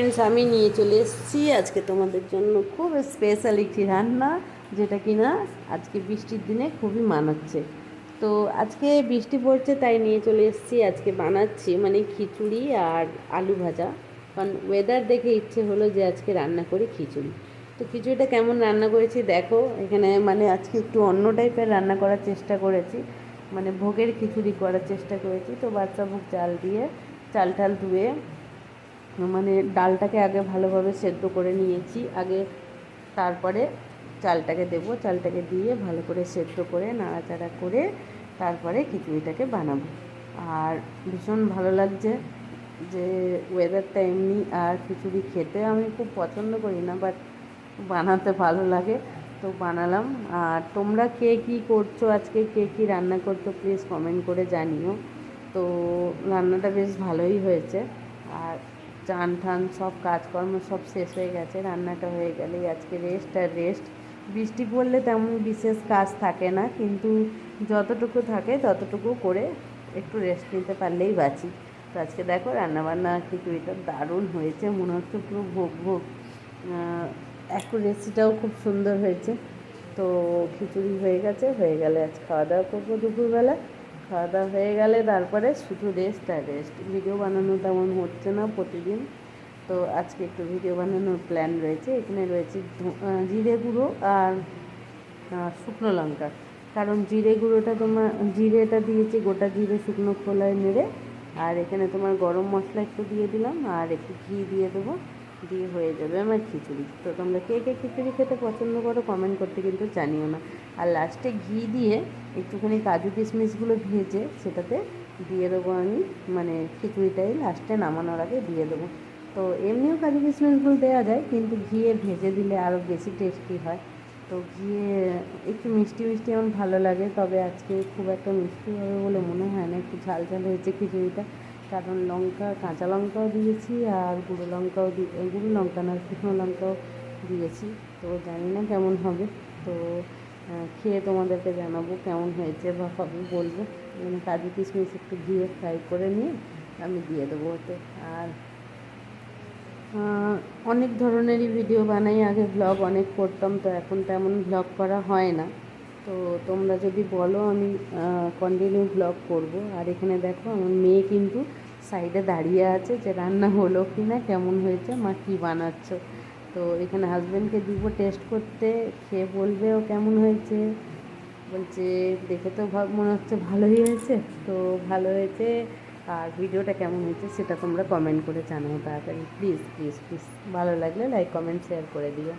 Friends আমি নিয়ে চলে এসেছি আজকে তোমাদের জন্য খুব স্পেশাল একটি রান্না, যেটা কিনা আজকে বৃষ্টির দিনে খুবই মানাচ্ছে। তো আজকে বৃষ্টি পড়ছে, তাই নিয়ে চলে এসেছি, আজকে বানাচ্ছি মানে খিচুড়ি আর আলু ভাজা। কারণ ওয়েদার দেখে ইচ্ছে হলো যে আজকে রান্না করি খিচুড়ি। তো খিচুড়িটা কেমন রান্না করেছি দেখো, এখানে মানে আজকে একটু অন্য টাইপের রান্না করার চেষ্টা করেছি। মানে ভোগের খিচুড়ি করার চেষ্টা করেছি। তো বাচ্চা ভোগ চাল দিয়ে চাল টাল ধুয়ে মানে ডালটাকে আগে ভালোভাবে সেদ্ধ করে নিয়েছি। আগে তারপরে চালটাকে দেব। চালটাকে দিয়ে ভালো করে সেদ্ধ করে, নাড়াচাড়া করে তারপরে খিচুড়িটাকে বানাবো। আর ভীষণ ভালো লাগছে যে ওয়েদারটা এমনি আর খিচুড়ি খেতে আমি খুব পছন্দ করি না বাট বানাতে ভালো লাগে। তো বানালাম। আর তোমরা কে কী করছ আজকে? কে কী রান্না করছ? প্লিজ কমেন্ট করে জানিও। তো রান্নাটা বেশ ভালোই হয়েছে। আর চান ঠান সব কাজকর্ম সব শেষ হয়ে গেছে, রান্নাটা হয়ে গেলেই আজকে রেস্ট আর রেস্ট বৃষ্টি পড়লে তেমন বিশেষ কাজ থাকে না, কিন্তু যতটুকু থাকে ততটুকু করে একটু রেস্ট নিতে পারলেই বাঁচি। তো আজকে দেখো রান্নাবান্না খিচুড়িটা দারুণ হয়েছে, মনে হচ্ছে পুরো ভোগ ভোগ। একটু রেসিটাও খুব সুন্দর হয়েছে। তো খিচুড়ি হয়ে গেছে, হয়ে গেলে আজ খাওয়া দাওয়া করব দুপুরবেলা। খাওয়া দাওয়া হয়ে গেলে তারপরে শুধু রেস্ট আর রেস্ট ভিডিও বানানো তেমন হচ্ছে না প্রতিদিন। তো আজকে একটু ভিডিও বানানোর প্ল্যান রয়েছে। এখানে রয়েছে জিরে গুঁড়ো আর শুকনো লঙ্কা। কারণ জিরে গুঁড়োটা তোমার, জিরেটা দিয়েছি গোটা জিরে শুকনো খোলায় নেড়ে। আর এখানে তোমার গরম মশলা একটু দিয়ে দিলাম আর একটু ঘি দিয়ে দেবো। দিয়ে হয়ে যাবে আমার খিচুড়ি। তো তোমরা কে কে খিচুড়ি খেতে পছন্দ করো কমেন্ট করতে কিন্তু জানিও না। আর লাস্টে ঘি দিয়ে একটুখানি কাজু কিশমিশগুলো ভেজে সেটাতে দিয়ে দেবো আমি মানে খিচুড়িটাই লাস্টে নামানোর আগে দিয়ে দেবো। তো এমনিও কাজু কিশমিশগুলো দেওয়া যায়, কিন্তু ঘিয়ে ভেজে দিলে আরও বেশি টেস্টি হয়। তো ঘিয়ে একটু মিষ্টি মিষ্টি আমার ভালো লাগে, তবে আজকে খুব একটা মিষ্টি হবে বলে মনে হয় না, একটু ঝাল ঝাল হয়েছে খিচুড়িটা। কারণ লঙ্কা, কাঁচা লঙ্কাও দিয়েছি আর গুঁড়ো লঙ্কাও দিয়ে গুঁড়ো লঙ্কা না, শুকনো লঙ্কাও দিয়েছি। তো জানি না কেমন হবে। তো খেয়ে তোমাদেরকে জানাব কেমন হয়েছে বা হবে বলব। মানে কাজু কিশমিশ একটু দিয়ে ফ্রাই করে নিয়ে আমি দিয়ে দেবো ওতে। আর অনেক ধরনেরই ভিডিও বানাই। আগে ব্লগ অনেক করতাম, তো এখন তেমন ব্লগ করা হয় না। তো তোমরা যদি বলো আমি কন্টিনিউ ব্লগ করব। আর এখানে দেখো আমার মেয়ে কিন্তু সাইডে দাঁড়িয়ে আছে যে রান্না হলো কি না কেমন হয়েছে, মা কী বানাচ্ছ। তো এখানে হাজব্যান্ডকে দিব টেস্ট করতে, খেয়ে বলবে ও কেমন হয়েছে। বলছে, দেখে তো মনে হচ্ছে ভালোই হয়েছে। তো ভালো হয়েছে, আর ভিডিওটা কেমন হয়েছে সেটা তোমরা কমেন্ট করে জানাও তাড়াতাড়ি। প্লিজ প্লিজ প্লিজ ভালো লাগলে লাইক কমেন্ট শেয়ার করে দিও।